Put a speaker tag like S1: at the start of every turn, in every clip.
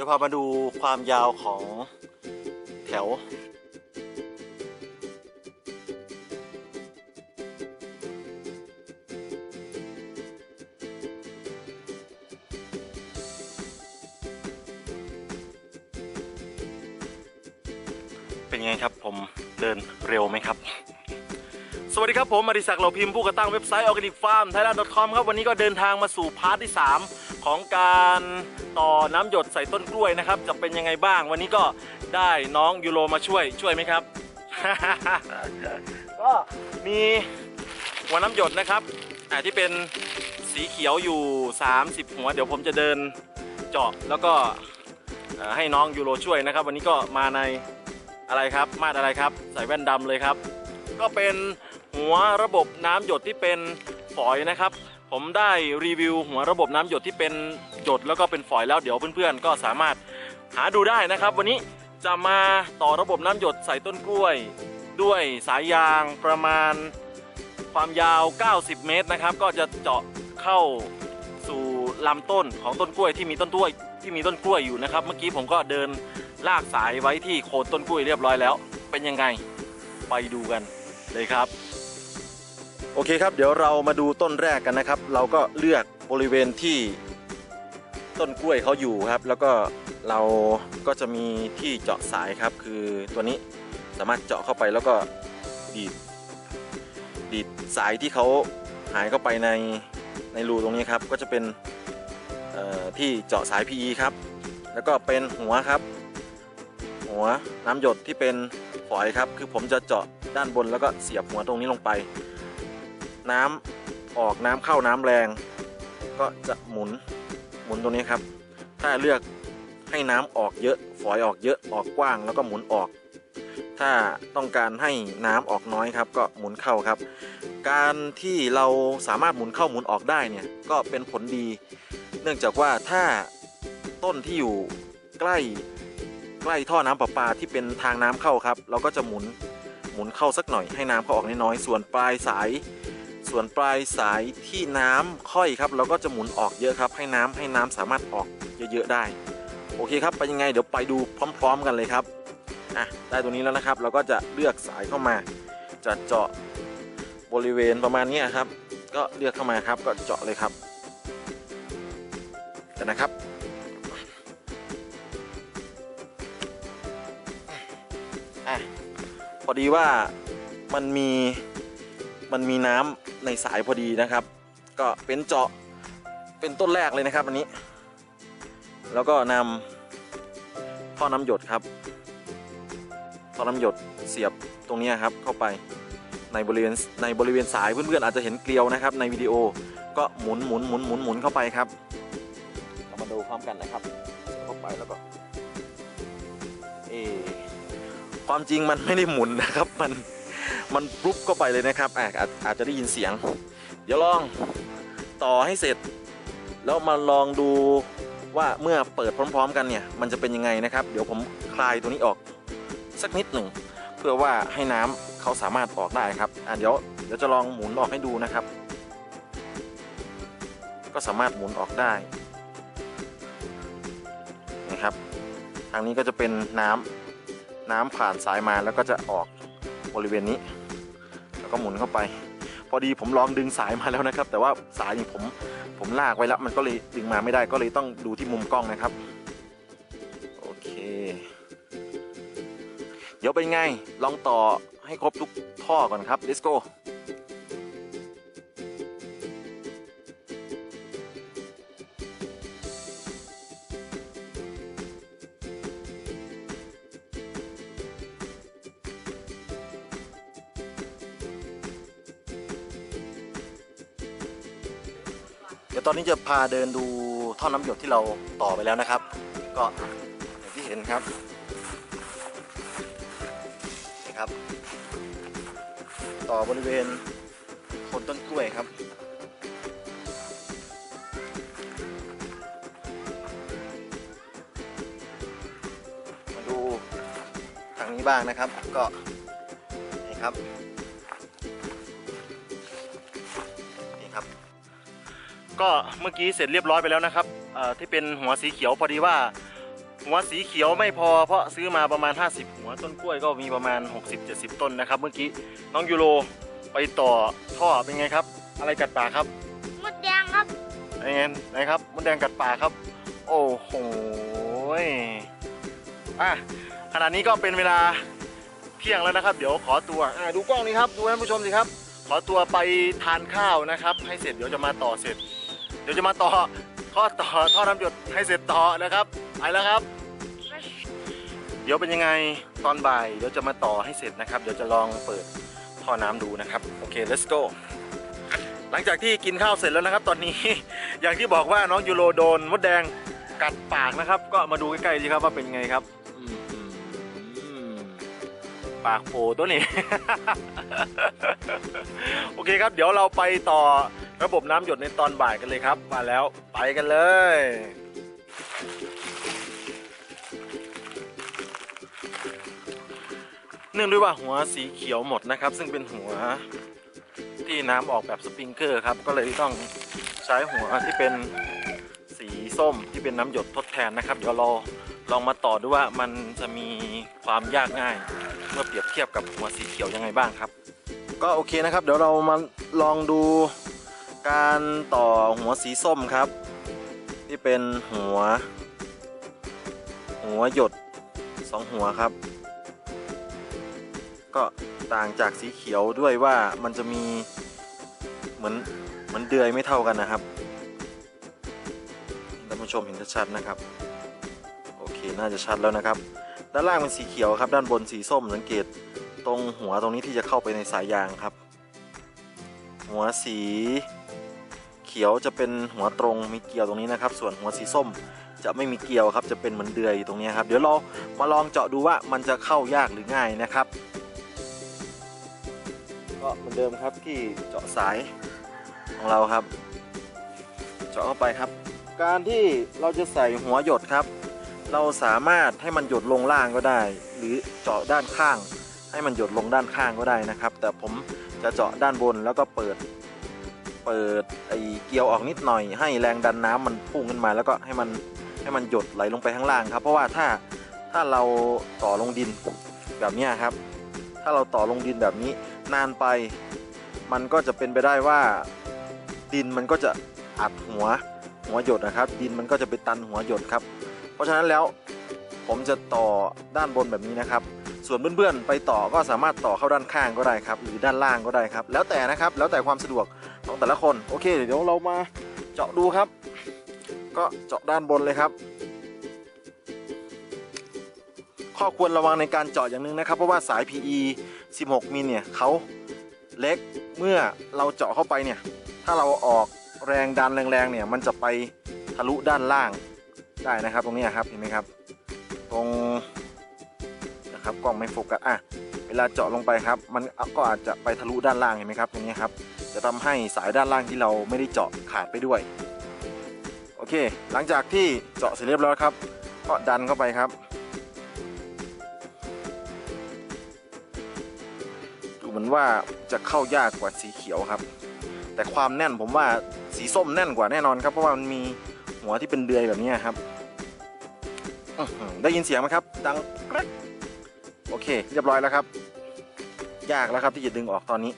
S1: ดี๋ยวพามาดูความยาวของแถว เป็นไงครับผมเดินเร็วไหมครับ สวัสดีครับผมอดิศักดิ์เหล่าพิมพ์ผู้ก่อตั้งเว็บไซต์ Organic Farm Thailand com ครับ วันนี้ก็เดินทางมาสู่พาร์ทที่ 3 ของการต่อน้ำหยดใส่ต้นกล้วยนะครับ จะเป็นยังไงบ้าง วันนี้ก็ได้น้องยูโรมาช่วยช่วยไหมครับ ก็มีหัวน้ำหยดนะครับอ่าที่เป็นสีเขียวอยู่ 30 หัว เดี๋ยวผมจะเดินเจาะแล้วก็ให้น้องยูโรช่วยนะครับ วันนี้ก็มาในอะไรครับ มาดอะไรครับ ใส่แว่นดำเลยครับ ก็เป็นหัวระบบน้ำหยดที่เป็นฝอยนะครับ ผมได้รีวิวหัวระบบน้ำหยดที่เป็นหยดแล้วก็เป็นฝอยแล้วเดี๋ยวเพื่อนๆ ก็สามารถหาดูได้นะครับ วันนี้จะมาต่อระบบน้ำหยดใส่ต้นกล้วย ด้วยสายยางประมาณความยาว 90 เมตรนะครับ ก็จะเจาะเข้าสู่ลำต้นของต้นกล้วยที่มีต้นกล้วยที่มีต้นกล้วยอยู่นะครับ เมื่อกี้ผมก็เดินลากสายไว้ที่โคนต้นกล้วยเรียบร้อยแล้ว เป็นยังไงไปดูกันเลยครับ โอเคครับ เดี๋ยวเรามาดูต้นแรกกันนะครับ เราก็เลือกบริเวณที่ต้นกล้วยเขาอยู่ครับ แล้วก็เราก็จะมีที่เจาะสายครับ คือตัวนี้สามารถเจาะเข้าไปแล้วก็ดีดดีดสายที่เขาหายเข้าไปในในรูตรงนี้ครับ ก็จะเป็นที่เจาะสาย PE ครับ แล้วก็เป็นหัวครับ หัวน้ำหยดที่เป็นฝอยครับ คือผมจะเจาะด้านบนแล้วก็เสียบหัวตรงนี้ลงไป น้ำออกน้ำเข้าน้ำแรง ก็จะหมุนหมุนตรงนี้ครับ ถ้าเลือกให้น้ำออกเยอะ ฝอยออกเยอะออกกว้างแล้วก็หมุนออก ถ้าต้องการให้น้ำออกน้อยครับ ก็หมุนเข้าครับ การที่เราสามารถหมุนเข้าหมุนออกได้เนี่ยก็เป็นผลดี เนื่องจากว่าถ้าต้นที่อยู่ใกล้ใกล้ท่อน้ำประปาที่เป็นทางน้ำเข้าครับ เราก็จะหมุนหมุนเข้าสักหน่อยให้น้ำเขาออกน้อยๆส่วนปลายสาย ส่วนปลายสายที่น้ำค่อยครับเราก็จะหมุนออกเยอะครับ ให้น้ำให้น้ำสามารถออกเยอะๆได้ โอเคครับไปยังไงเดี๋ยวไปดูพร้อม ๆ กันเลยครับอะได้ตัวนี้แล้วนะครับ เราก็จะเลือกสายเข้ามา จะเจาะบริเวณประมาณนี้ครับ ก็เลือกเข้ามาครับก็เจาะเลยครับเดี๋ยวนะครับอะพอดีว่ามันมีมันมีน้ำ ในสายพอดีนะครับ ก็เป็นเจาะเป็นต้นแรกเลยนะครับอันนี้ แล้วก็นำท่อน้ำหยดครับท่อน้ำหยดเสียบตรงนี้ครับเข้าไปในบริเวณในบริเวณสายเพื่อนๆอาจจะเห็นเกลียวนะครับ ในวิดีโอก็หมุนหมุนหมุนหมุนหมุนเข้าไปครับเรามาดูพร้อมกันนะครับเสียบเข้าไปแล้วก็เออความจริงมันไม่ได้หมุนนะครับมัน มันปุ๊บเข้าไปเลยนะครับอาอาจอาจจะได้ยินเสียง เดี๋ยวลองต่อให้เสร็จ แล้วมาลองดูว่าเมื่อเปิดพร้อม ๆ กันเนี่ย มันจะเป็นยังไงนะครับ เดี๋ยวผมคลายตัวนี้ออกสักนิดหนึ่ง เพื่อว่าให้น้ำเขาสามารถออกได้ครับอะเดี๋ยวเดี๋ยวจะลองหมุนออกให้ดูนะครับ ก็สามารถหมุนออกได้นะครับ ทางนี้ก็จะเป็นน้ำน้ำผ่านสายมาแล้วก็จะออกบริเวณนี้ แล้วก็หมุนเข้าไป พอดีผมลองดึงสายมาแล้วนะครับ แต่ว่าสายนี่ผมผมลากไว้แล้วมันก็เลยดึงมาไม่ได้ก็เลยต้องดูที่มุมกล้องนะครับ โอเค เดี๋ยวเป็นไงลองต่อให้ครบทุกท่อก่อนครับ let's go อนนี้จะพาเดินดูท่อน้ำหยดที่เราต่อไปแล้วนะครับ ก็อย่างที่เห็นครับนี่ครับ ต่อบริเวณคนต้นกล้วยครับมาดูทางนี้บ้างนะครับก็นี่ครับ ก็เมื่อกี้เสร็จเรียบร้อยไปแล้วนะครับเอ่อที่เป็นหัวสีเขียวพอดีว่า หัวสีเขียวไม่พอเพราะซื้อมาประมาณ 50 หัวต้นกล้วยก็มีประมาณ 60-70 ต้นนะครับ เมื่อกี้น้องยูโรไปต่อท่อเป็นไงครับ อะไรกัดปากครับ
S2: มดแดงครับ
S1: ไอ้ไงไหนครับมดแดงกัดปากครับ โอ้โหยอะขณะนี้ก็เป็นเวลาเที่ยงแล้วนะครับ เดี๋ยวขอตัวอะดูกล้องนี้ครับ ดูท่านผู้ชมสิครับ ขอตัวไปทานข้าวนะครับ ให้เสร็จเดี๋ยวจะมาต่อเสร็จเดี๋ยวจะมาต่อข้อต่อท่อน้ำหยดให้เสร็จต่อนะครับไปแล้วครับ เดี๋ยวเป็นยังไงตอนบ่ายเดี๋ยวจะมาต่อให้เสร็จนะครับ เดี๋ยวจะลองเปิดท่อน้ำดูนะครับโอเค let's go หลังจากที่กินข้าวเสร็จแล้วนะครับ ตอนนี้ อย่างที่บอกว่าน้องยูโรโดนมดแดงกัดปากนะครับ ก็มาดูใกล้ๆสิครับว่าเป็นไงครับปากโผล่ตัวนี้ โอเคครับ เดี๋ยวเราไปต่อ ระบบน้ำหยดในตอนบ่ายกันเลยครับ มาแล้วไปกันเลย เนื่องด้วยว่าหัวสีเขียวหมดนะครับ ซึ่งเป็นหัวที่น้ำออกแบบสปริงเกอร์ครับ ก็เลยต้องใช้หัวที่เป็นสีส้มที่เป็นน้ำหยดทดแทนนะครับ เดี๋ยวเราลองมาต่อดูว่ามันจะมีความยากง่าย เมื่อเปรียบเทียบกับหัวสีเขียวยังไงบ้างครับ ก็โอเคนะครับ เดี๋ยวเรามาลองดู การต่อหัวสีส้มครับ ที่เป็นหัว หัวหยดสองหัวครับ ก็ต่างจากสีเขียวด้วยว่ามันจะมีเหมือนเหมือนเดือยไม่เท่ากันนะครับท่านผู้ชมเห็นชัดๆนะครับ โอเคน่าจะชัดแล้วนะครับ ด้านล่างเป็นสีเขียวครับ ด้านบนสีส้มสังเกตตรงหัวตรงนี้ที่จะเข้าไปในสายยางครับ หัวสี ขียวจะเป็นหัวตรงมีเกลียวตรงนี้นะครับ ส่วนหัวสีส้มจะไม่มีเกลียวครับ จะเป็นเหมือนเดือยอยู่ตรงนี้ครับ เดี๋ยวเรามาลองเจาะดูว่ามันจะเข้ายากหรือง่ายนะครับ ก็เหมือนเดิมครับที่เจาะสายของเราครับ เจาะเข้าไปครับ การที่เราจะใส่หัวหยดครับ เราสามารถให้มันหยดลงล่างก็ได้ หรือเจาะด้านข้าง ให้มันหยดลงด้านข้างก็ได้นะครับ แต่ผมจะเจาะด้านบนแล้วก็เปิด เปิดไอเกลียวออกนิดหน่อย ให้แรงดันน้ำมันพุ่งขึ้นมาแล้วก็ให้มันให้มันหยดไหลลงไปข้างล่างครับ เพราะว่าถ้าถ้าเราต่อลงดินแบบนี้ครับ ถ้าเราต่อลงดินแบบนี้นานไป มันก็จะเป็นไปได้ว่าดินมันก็จะอัดหัวหัวหยดนะครับ ดินมันก็จะไปตันหัวหยดครับ เพราะฉะนั้นแล้วผมจะต่อด้านบนแบบนี้นะครับ ส่วนเพื่อนๆไปต่อก็สามารถต่อเข้าด้านข้างก็ได้ครับ หรือด้านล่างก็ได้ครับ แล้วแต่นะครับ แล้วแต่ความสะดวก ของแต่ละคน โอเค เดี๋ยวเรามาเจาะดูครับ ก็เจาะด้านบนเลยครับ ข้อควรระวังในการเจาะอย่างหนึงนะครับ เพราะว่าสาย PE 16 มิลเนี่ยเขาเล็กเมื่อเราเจาะเข้าไปเนี่ย ถ้าเราออกแรงดันแรงๆเนี่ย มันจะไปทะลุด้านล่างได้นะครับ ตรงนี้ครับเห็นไหมครับ ตรงนะครับกล้องไม่โฟกัสอะเวลาเจาะลงไปครับ มันก็อาจจะไปทะลุด้านล่างเห็นไหมครับตรงนี้ครับ จะทำให้สายด้านล่างที่เราไม่ได้เจาะขาดไปด้วย โอเค หลังจากที่เจาะเสร็จเรียบร้อยครับ ก็ดันเข้าไปครับดูเหมือนว่าจะเข้ายากกว่าสีเขียวครับ แต่ความแน่นผมว่าสีส้มแน่นกว่าแน่นอนครับ เพราะว่ามันมีหัวที่เป็นเดือยแบบนี้ครับได้ยินเสียงไหมครับ ดังกรกโอเค เรียบร้อยแล้วครับ ยากแล้วครับที่จะดึงออกตอนนี้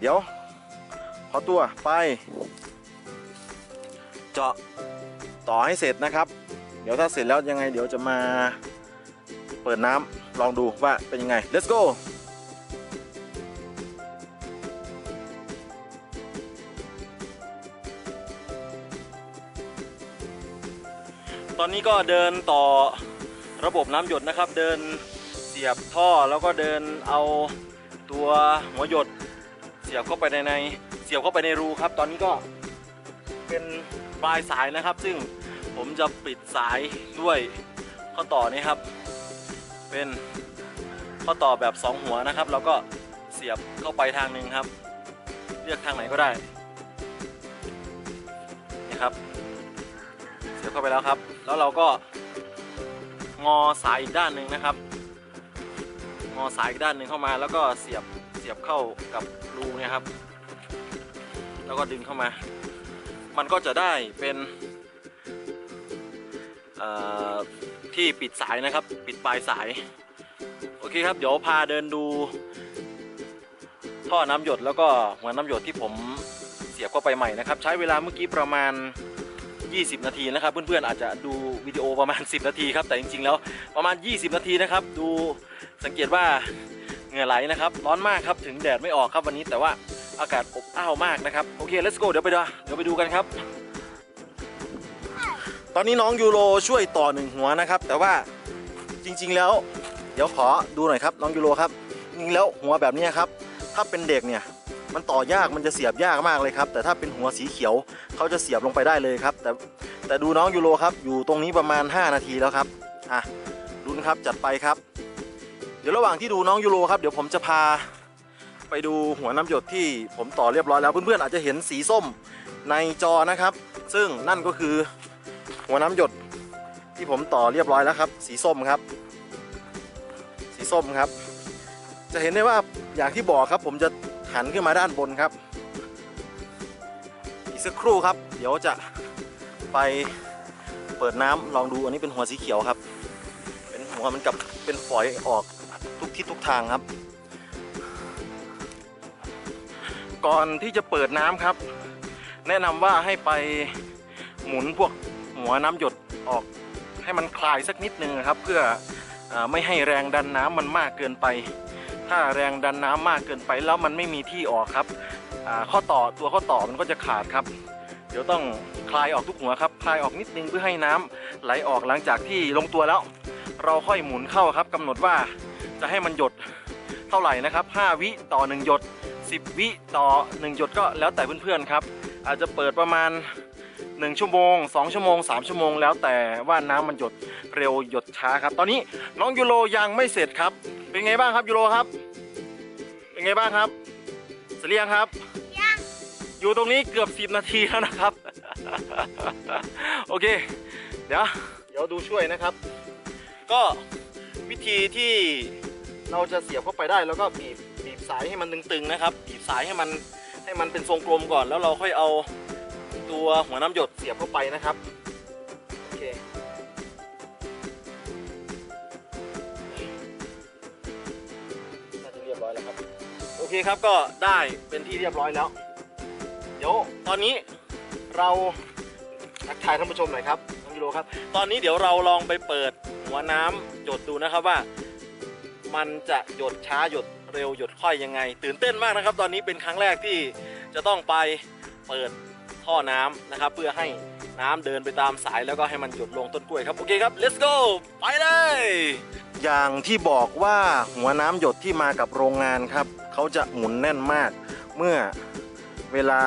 S1: เดี๋ยว ขอตัวไป เจาะต่อให้เสร็จนะครับ เดี๋ยวถ้าเสร็จแล้วยังไงเดี๋ยวจะมาเปิดน้ำลองดูว่าเป็นยังไง let's go ตอนนี้ก็เดินต่อระบบน้ำหยดนะครับ เดินเสียบท่อแล้วก็เดินเอาตัวหัวหยดเสียบเข้าไปในใน เสียบเข้าไปในรูครับ ตอนนี้ก็เป็นปลายสายนะครับ ซึ่งผมจะปิดสายด้วยข้อต่อนี้ครับ เป็นข้อต่อแบบ 2 หัวนะครับ แล้วก็เสียบเข้าไปทางหนึ่งครับ เลือกทางไหนก็ได้นี่ครับ เสียบเข้าไปแล้วครับ แล้วเราก็งอสายอีกด้านหนึ่งนะครับ งอสายอีกด้านหนึ่งเข้ามาแล้วก็เสียบเสียบเข้ากับรูเนี่ยครับ แล้วก็ดึงเข้ามา มันก็จะได้เป็นที่ปิดสายนะครับ ปิดปลายสาย โอเคครับ เดี๋ยวพาเดินดู ท่อน้ำหยดแล้วก็หัวน้ำหยดที่ผมเสียบเข้าไปใหม่นะครับ ใช้เวลาเมื่อกี้ประมาณ 20 นาทีนะครับ เพื่อนๆอาจจะดูวิดีโอประมาณ 10 นาทีครับ แต่จริงๆแล้วประมาณ 20 นาทีนะครับ ดูสังเกตว่าเหงื่อไหลนะครับ ร้อนมากครับ ถึงแดดไม่ออกครับวันนี้แต่ว่า อากาศอบอ้าวมากนะครับ โอเค let's go เดี๋ยวไปดูเดี๋ยวไปดูกันครับ ตอนนี้น้องยูโรช่วยต่อหนึ่งหัวนะครับ แต่ว่าจริงๆแล้ว เดี๋ยวขอดูหน่อยครับน้องยูโรครับจริงๆแล้วหัวแบบนี้ครับ ถ้าเป็นเด็กเนี่ยมันต่อยากมันจะเสียบยากมากเลยครับ แต่ถ้าเป็นหัวสีเขียวเขาจะเสียบลงไปได้เลยครับ แต่แต่ดูน้องยูโรครับ อยู่ตรงนี้ประมาณ 5 นาทีแล้วครับอะลุนครับจัดไปครับ เดี๋ยวระหว่างที่ดูน้องยูโรครับเดี๋ยวผมจะพา ไปดูหัวน้ำหยดที่ผมต่อเรียบร้อยแล้วเพื่อนๆอาจจะเห็นสีส้มในจอนะครับ ซึ่งนั่นก็คือหัวน้ำหยดที่ผมต่อเรียบร้อยแล้วครับ สีส้มครับ สีส้มครับ จะเห็นได้ว่าอย่างที่บอกครับ ผมจะหันขึ้นมาด้านบนครับ อีกสักครู่ครับ เดี๋ยวจะไปเปิดน้ำลองดูอันนี้เป็นหัวสีเขียวครับ เป็นหัวมันกับเป็นฝอยออกทุกทิศทุกทางครับ ก่อนที่จะเปิดน้ำครับ แนะนำว่าให้ไปหมุนพวกหัวน้ำหยดออกให้มันคลายสักนิดนึงครับ เพื่ออไม่ให้แรงดันน้ำมันมากเกินไป ถ้าแรงดันน้ำมากเกินไปแล้วมันไม่มีที่ออกครับข้อต่อตัวข้อต่อมันก็จะขาดครับ เดี๋ยวต้องคลายออกทุกหัวครับ คลายออกนิดนึงเพื่อให้น้ำไหลออกหลังจากที่ลงตัวแล้ว เราค่อยหมุนเข้าครับกำหนดว่าจะให้มันหยดเท่าไหร่นะครับ 5 วิต่อ 1 หยด 10 วิต่อ 1 หยดก็แล้วแต่เพื่อนๆครับ อาจจะเปิดประมาณ 1 ชั่วโมง 2 ชั่วโมง 3 ชั่วโมง แล้วแต่ว่าน้ำมันหยดเร็วหยดช้าครับ ตอนนี้น้องยูโรยังไม่เสร็จครับ เป็นไงบ้างครับยูโรครับ เป็นไงบ้างครับเสร็จหรือยังครับ
S2: ยัง
S1: อยู่ตรงนี้เกือบ 10 นาทีแล้วนะครับ โอเค เดี๋ยวเดี๋ยวดูช่วยนะครับ ก็วิธีที่เราจะเสียบเข้าไปได้แล้วก็บีบบีบ สายให้มันตึงๆนะครับบีบสายให้มันให้มันเป็นทรงกลมก่อน แล้วเราค่อยเอาตัวหัวน้ำหยดเสียบเข้าไปนะครับโอเคน่าจะเรียบร้อยแล้วครับโอเคครับก็ได้เป็นที่เรียบร้อยแล้ว เดี๋ยวตอนนี้เราทักทายท่านผู้ชมหน่อยครับน้องยูโรครับ ตอนนี้เดี๋ยวเราลองไปเปิดหัวน้ำหยดดูนะครับว่า มันจะหยดช้าหยด เร็วหยดค่อยยังไง ตื่นเต้นมากนะครับ ตอนนี้เป็นครั้งแรกที่จะต้องไปเปิดท่อน้ำนะครับ เพื่อให้น้ำเดินไปตามสายแล้วก็ให้มันหยดลงต้นกล้วยครับโอเคครับ let's go ไปเลย อย่างที่บอกว่าหัวน้ำหยดที่มากับโรงงานครับเขาจะหมุนแน่นมาก เมื่อเวลา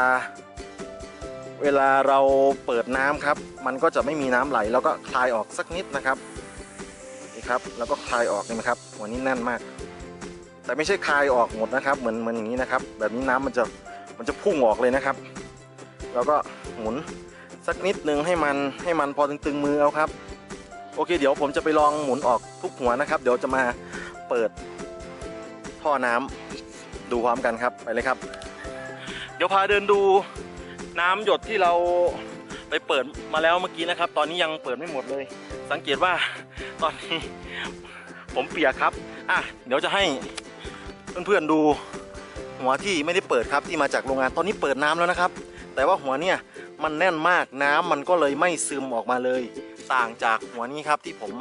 S1: เวลาเราเปิดน้ำครับ มันก็จะไม่มีน้ำไหล แล้วก็คลายออกสักนิดนะครับนี่ครับ แล้วก็คลายออกนี่นะครับหัวนี้แน่นมาก แต่ไม่ใช่คายออกหมดนะครับ เหมือนเหมือนอย่างนี้นะครับ แบบนี้น้ำมันจะมันจะพุ่งออกเลยนะครับ แล้วก็หมุนสักนิดนึงให้มันให้มันพอตึงๆมือเอาครับ โอเค เดี๋ยวผมจะไปลองหมุนออกทุกหัวนะครับ เดี๋ยวจะมาเปิดท่อน้ำดูพร้อมกันครับไปเลยครับ เดี๋ยวพาเดินดูน้ำหยดที่เราไปเปิดมาแล้วเมื่อกี้นะครับ ตอนนี้ยังเปิดไม่หมดเลย สังเกตว่าตอนนี้ผมเปียกครับ อะ เดี๋ยวจะให้ เพื่อนๆดูหัวที่ไม่ได้เปิดครับที่มาจากโรงงานตอนนี้เปิดน้ำแล้วนะครับ แต่ว่าหัวเนี่ยมันแน่นมากน้ำมันก็เลยไม่ซึมออกมาเลย ต่างจากหัวนี้ครับที่ผม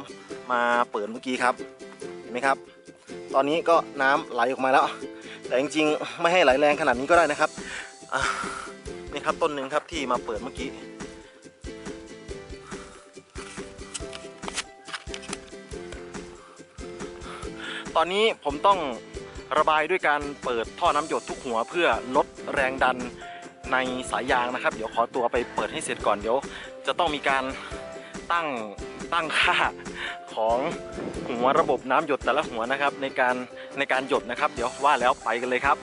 S1: มาเปิดเมื่อกี้ครับเห็นไหมครับ ตอนนี้ก็น้ำไหลออกมาแล้ว แต่จริงๆ ไม่ให้ไหลแรงขนาดนี้ก็ได้นะครับนี่ครับต้นหนึ่งครับที่มาเปิดเมื่อกี้ตอนนี้ผมต้อง ระบายด้วยการเปิดท่อน้ำหยดทุกหัวเพื่อลดแรงดันในสายยางนะครับ เดี๋ยวขอตัวไปเปิดให้เสร็จก่อนเดี๋ยว จะต้องมีการตั้งตั้งค่าของหัวระบบน้ำหยดแต่ละหัวนะครับ ในการในการหยดนะครับ เดี๋ยวว่าแล้วไปกันเลยครับ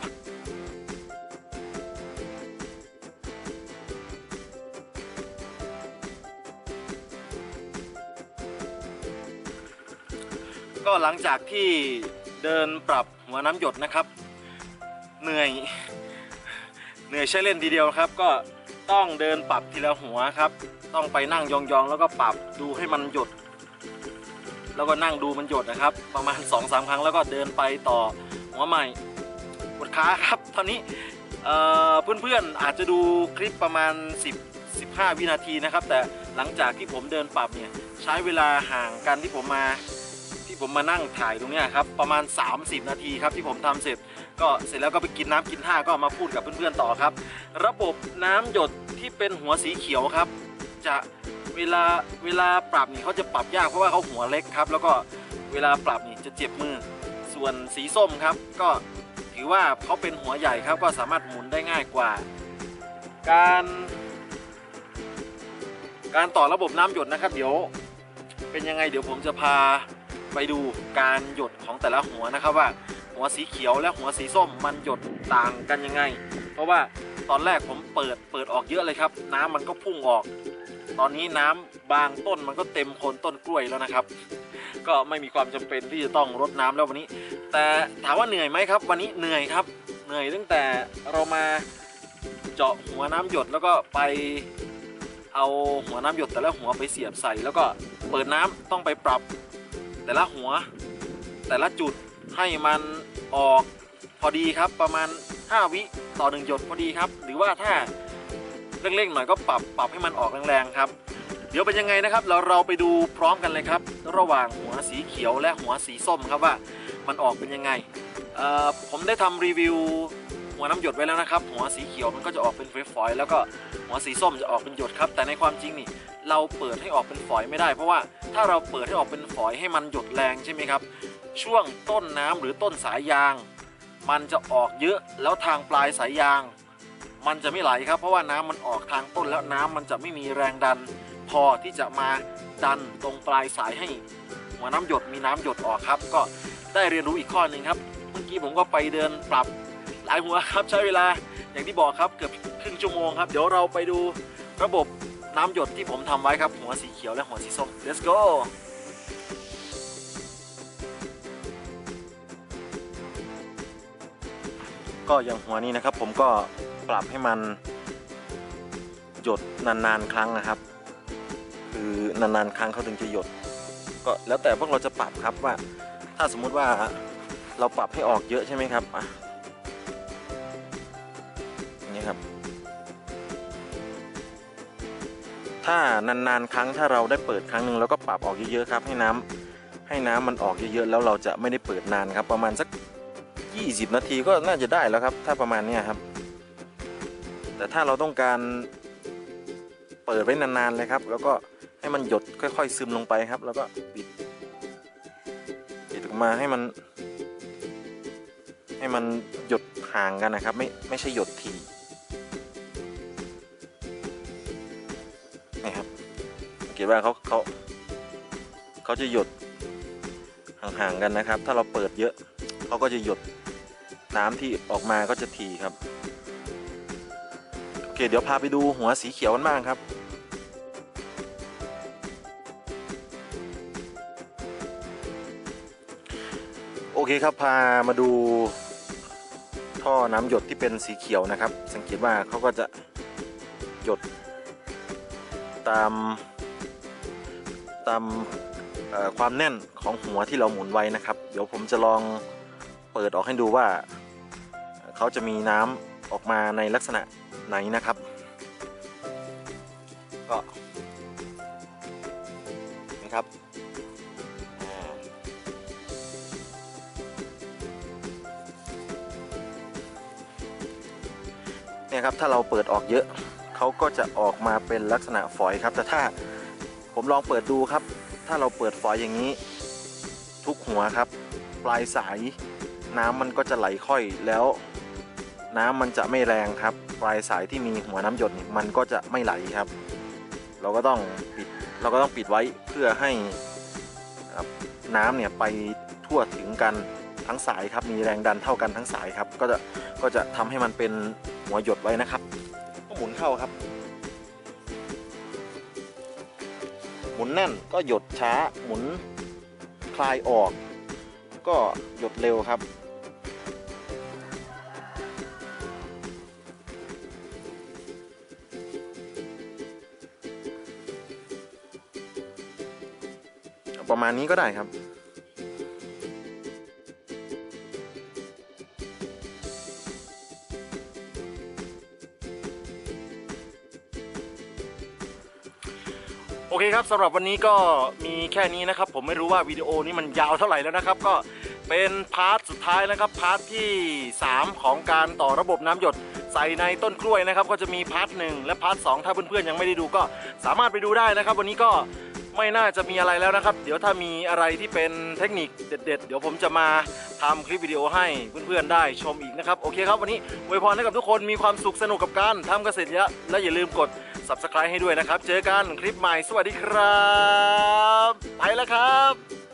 S1: ก็หลังจากที่ เดินปรับหัวน้ำหยดนะครับ เหนื่อย เหนื่อยใช้เล่นทีเดียวครับ ก็ต้องเดินปรับทีละหัวครับ ต้องไปนั่งยองๆ แล้วก็ปรับดูให้มันหยด แล้วก็นั่งดูมันหยดนะครับ ประมาณ2อสาครั้งแล้วก็เดินไปต่อหัวใหม่ปวดขาครับตอนนี้เอ่อเพื่อนๆอาจจะดูคลิปประมาณ 10 15 วินาทีนะครับ แต่หลังจากที่ผมเดินปรับเนี่ยใช้เวลาห่างกันที่ผมมา ที่ผมมานั่งถ่ายตรงนี้ครับประมาณ 30 นาทีครับที่ผมทำเสร็จ ก็เสร็จแล้วก็ไปกินน้ำกินท่าก็มาพูดกับเพื่อนๆต่อครับ ระบบน้ำหยดที่เป็นหัวสีเขียวครับ จะเวลาเวลาปรับนี่เขาจะปรับยากเพราะว่าเขาหัวเล็กครับ แล้วก็เวลาปรับนี่จะเจ็บมือ ส่วนสีส้มครับ ก็ถือว่าเขาเป็นหัวใหญ่ครับก็สามารถหมุนได้ง่ายกว่า การการต่อระบบน้ำหยดนะครับ เดี๋ยว เป็นยังไงเดี๋ยวผมจะพา ไปดูการหยดของแต่ละหัวนะครับว่า หัวสีเขียวและหัวสีส้มมันหยดต่างกันยังไง เพราะว่าตอนแรกผมเปิดเปิดออกเยอะเลยครับ น้ำมันก็พุ่งออก ตอนนี้น้ำบางต้นมันก็เต็มโคนต้นกล้วยแล้วนะครับ ก็ไม่มีความจำเป็นที่จะต้องรดน้ำแล้ววันนี้ แต่ถามว่าเหนื่อยไหมครับ วันนี้เหนื่อยครับ เหนื่อยตั้งแต่เรามาเจาะหัวน้ำหยดแล้วก็ไปเอาหัวน้ำหยดแต่ละหัวไปเสียบใส่ แล้วก็เปิดน้ำต้องไปปรับ แต่ละหัว แต่ละจุดให้มันออกพอดีครับประมาณ 5 วิต่อหนึ่งหยดพอดีครับ หรือว่าถ้าเร่งๆหน่อยก็ปรับปรับให้มันออกแรงๆครับ เดี๋ยวเป็นยังไงนะครับ เราเราไปดูพร้อมกันเลยครับ ระหว่างหัวสีเขียวและหัวสีส้มครับว่ามันออกเป็นยังไงผมได้ทำรีวิว หัวน้ำหยดไว้แล้วนะครับ หัวสีเขียวมันก็จะออกเป็นฝอยๆแล้วก็หัวสีส้มจะออกเป็นหยดครับ แต่ในความจริงนี่เราเปิดให้ออกเป็นฝอยไม่ได้ เพราะว่าถ้าเราเปิดให้ออกเป็นฝอยให้มันหยดแรงใช่ไหมครับ ช่วงต้นน้ำหรือต้นสายยาง มันจะออกเยอะแล้วทางปลายสายยาง มันจะไม่ไหลครับ เพราะว่าน้ำมันออกทางต้นแล้วน้ำมันจะไม่มีแรงดัน พอที่จะมาดันตรงปลายสายให้ หัวน้ำหยดมีน้ำหยดออกครับ ก็ได้เรียนรู้อีกข้อหนึ่งครับ เมื่อกี้ผมก็ไปเดินปรับ หลายหัวครับใช้เวลาอย่างที่บอกครับเกือบครึ่งชั่วโมงครับเดี๋ยวเราไปดูระบบน้ำหยดที่ผมทำไว้ครับ หัวสีเขียวและหัวสีส้ม let's go ก็อย่างหัวนี้นะครับ ผมก็ปรับให้มันหยดนานๆครั้งนะครับ คือนานๆครั้งเขาถึงจะหยด ก็แล้วแต่พวกเราจะปรับครับว่า ถ้าสมมุติว่าเราปรับให้ออกเยอะใช่ไหมครับ นี้ครับ ถ้านานๆครั้งถ้าเราได้เปิดครั้งหนึ่งแล้วก็ปรับออกเยอะๆครับ ให้น้ำให้น้ำมันออกเยอะๆแล้วเราจะไม่ได้เปิดนานครับ ประมาณสัก 20 นาทีก็น่าจะได้แล้วครับ ถ้าประมาณนี้ครับ แต่ถ้าเราต้องการเปิดไว้นานๆเลยครับ แล้วก็ให้มันหยดค่อย ๆ ซึมลงไปครับ แล้วก็ปิดปิดออกมาให้มัน ให้มันหยดห่างกันนะครับ ไม่ไม่ใช่หยดที เกตว่าเขาเขาเขาจะหยดห่างๆกันนะครับ ถ้าเราเปิดเยอะเขาก็จะหยดน้ำที่ออกมาก็จะทีครับโอเคเดี๋ยวพาไปดูหัวสีเขียวกันบ้างครับโอเคครับพามาดูท่อน้ำหยดที่เป็นสีเขียวนะครับ สังเกตว่าเขาก็จะหยดตาม ตามความแน่นของหัวที่เราหมุนไว้นะครับ เดี๋ยวผมจะลองเปิดออกให้ดูว่า เขาจะมีน้ำออกมาในลักษณะไหนนะครับ ก็นะครับเนี่ยครับถ้าเราเปิดออกเยอะ เขาก็จะออกมาเป็นลักษณะฝอยครับ แต่ถ้า ผมลองเปิดดูครับ ถ้าเราเปิดฝอยอย่างนี้ ทุกหัวครับ ปลายสาย น้ำมันก็จะไหลค่อยแล้ว น้ำมันจะไม่แรงครับ ปลายสายที่มีหัวน้ำหยดนี่มันก็จะไม่ไหลครับ เราก็ต้องปิดเราก็ต้องปิดไว้เพื่อให้น้ำเนี่ยไปทั่วถึงกันทั้งสายครับ มีแรงดันเท่ากันทั้งสายครับ ก็จะก็จะทำให้มันเป็นหัวหยดไว้นะครับ ก็หมุนเข้าครับ หมุนแน่นก็หยดช้าหมุนคลายออก ก็หยดเร็วครับครับ
S2: ประมาณนี้ก็ได้ครับ
S1: โอเคครับสำหรับวันนี้ก็มีแค่นี้นะครับ ผมไม่รู้ว่าวิดีโอนี้มันยาวเท่าไหร่แล้วนะครับ ก็เป็นพาร์ทสุดท้ายนะครับพาร์ทที่ 3 ของการต่อระบบน้ำหยดใส่ในต้นกล้วยนะครับ ก็จะมีพาร์ทหนึ่งและพาร์ทสถ้าเพื่อนๆยังไม่ได้ดูก็สามารถไปดูได้นะครับ วันนี้ก็ ไม่น่าจะมีอะไรแล้วนะครับ เดี๋ยวถ้ามีอะไรที่เป็นเทคนิคเด็ด ๆ เดี๋ยวผมจะมาทำคลิปวิดีโอให้เพื่อนๆได้ชมอีกนะครับโอเคครับวันนี้อวยพรให้กับทุกคนมีความสุขสนุกกับการทำเกษตรยะและอย่าลืมกด subscribe ให้ด้วยนะครับ เจอกันคลิปใหม่สวัสดีครับ ไปแล้วครับ